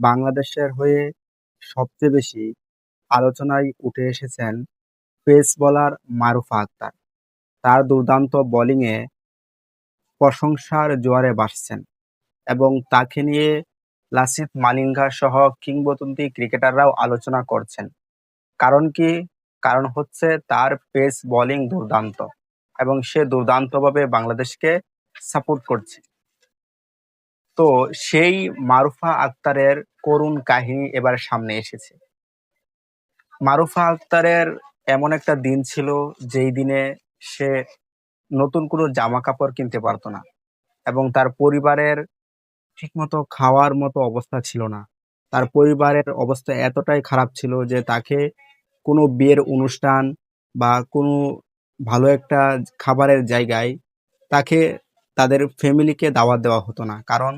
বাংলাদেশের হয়ে সবচেয়ে বেশি আলোচনায় উঠে এসেছেন পেস বোলার মারুফা আক্তার। তার দুর্দান্ত বোলিংয়ে প্রশংসার জোয়ারে ভাসছেন এবং তাকে নিয়ে লাসিথ মালিঙ্গা সহ কিংবদন্তি ক্রিকেটাররাও আলোচনা করছেন। কারণ কি? কারণ হচ্ছে তার পেস বোলিং দুর্দান্ত এবং সে দুর্দান্তভাবে বাংলাদেশকে সাপোর্ট করছে। তো সেই মারুফা আক্তারের করুণ কাহিনী এবার সামনে এসেছে। মারুফা আক্তারের এমন একটা দিন ছিল যেই দিনে সে নতুন কোনো জামা কাপড় কিনতে পারতো না এবং তার পরিবারের ঠিকমতো খাওয়ার মতো অবস্থা ছিল না। তার পরিবারের অবস্থা এতটাই খারাপ ছিল যে তাকে কোনো বিয়ের অনুষ্ঠান বা কোনো ভালো একটা খাবারের জায়গায় তাকে তাদের ফ্যামিলিকে দাওয়াত দেওয়া হতো না। কারণ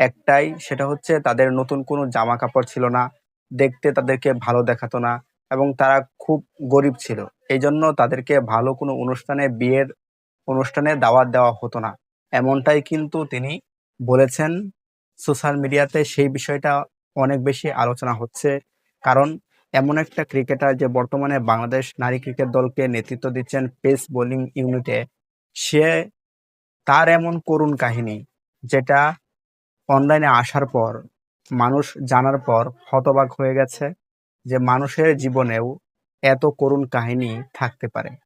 একটাই, সেটা হচ্ছে তাদের নতুন কোনো জামা কাপড় ছিল না। দেখতে তাদেরকে ভালো দেখাতো না এবং তারা খুব গরিব ছিল। এই জন্য তাদেরকে ভালো কোনো অনুষ্ঠানে, বিয়ের অনুষ্ঠানে দাওয়াত দেওয়া হতো না। এমনটাই কিন্তু তিনি বলেছেন। সোশ্যাল মিডিয়াতে সেই বিষয়টা অনেক বেশি আলোচনা হচ্ছে। কারণ এমন একটা ক্রিকেটার যে বর্তমানে বাংলাদেশ নারী ক্রিকেট দলকে নেতৃত্ব দিচ্ছেন পেস বোলিং ইউনিটে। সে তার এমন করুণ কাহিনী, যেটা অনলাইনে আসার পর, মানুষ জানার পর হতবাক হয়ে গেছে যে মানুষের জীবনেও এত করুণ কাহিনী থাকতে পারে।